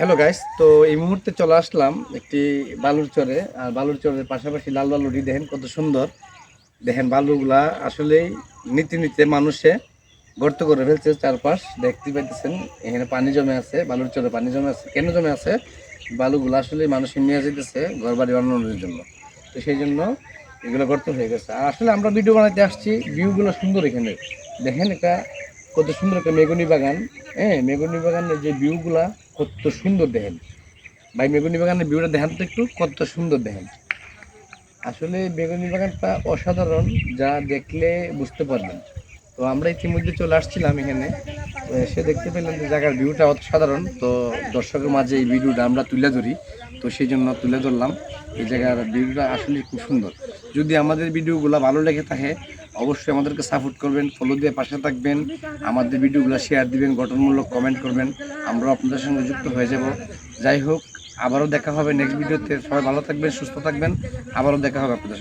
Hello guys তো এই মুহূর্তে চলে আসলাম একটি বালুর চরে। আর বালুর চরের পাশাপাশি লাল বালুরি দেখেন কত সুন্দর। দেখেন বালুগুলা আসলেই নিতে নিতে মানুষে গর্ত করে ফেলছে চারপাশ। দেখতে পাইতেছেন, এখানে পানি জমে আছে, বালুর চরে পানি জমে আছে। কেন জমে আছে? বালুগুলা আসলে মানুষ নিয়ে যেতেছে ঘর বাড়ি বানানোর জন্য। তো সেই জন্য এগুলো গর্ত হয়ে গেছে। আর আসলে আমরা ভিডিও বানাতে আসছি ভিউগুলো সুন্দর এখানে। দেখেন এটা কত সুন্দর একটা মেগুনি বাগান। হ্যাঁ মেগুনি বাগানের যে ভিউগুলা কত সুন্দর দেখেন। ভাই মেগুনি বাগানের ভিউটা দেখেন তো একটু, কত সুন্দর দেখেন। আসলে বেগুনি বাগানটা অসাধারণ, যা দেখলে বুঝতে পারবেন। তো আমরা ইতিমধ্যে চলে আসছিলাম এখানে। এসে দেখতে পেলেন যে জায়গার ভিউটা অসাধারণ। তো দর্শকের মাঝে এই ভিডিওটা আমরা তুলে ধরি। তো সেই জন্য তুলে ধরলাম। এই জায়গার ভিউটা আসলে খুব সুন্দর। যদি আমাদের ভিডিওগুলো ভালো লেগে থাকে, অবশ্যই আমাদেরকে সাপোর্ট করবেন ফলো দিয়ে পাশে থাকবেন। আমাদের ভিডিওগুলো শেয়ার দিবেন, গঠনমূলক কমেন্ট করবেন। আমরাও আপনাদের সঙ্গে যুক্ত হয়ে যাব। যাই হোক, আবারও দেখা হবে নেক্সট ভিডিওতে সবাই ভালো থাকবেন, সুস্থ থাকবেন। আবারও দেখা হবে আপনাদের সঙ্গে।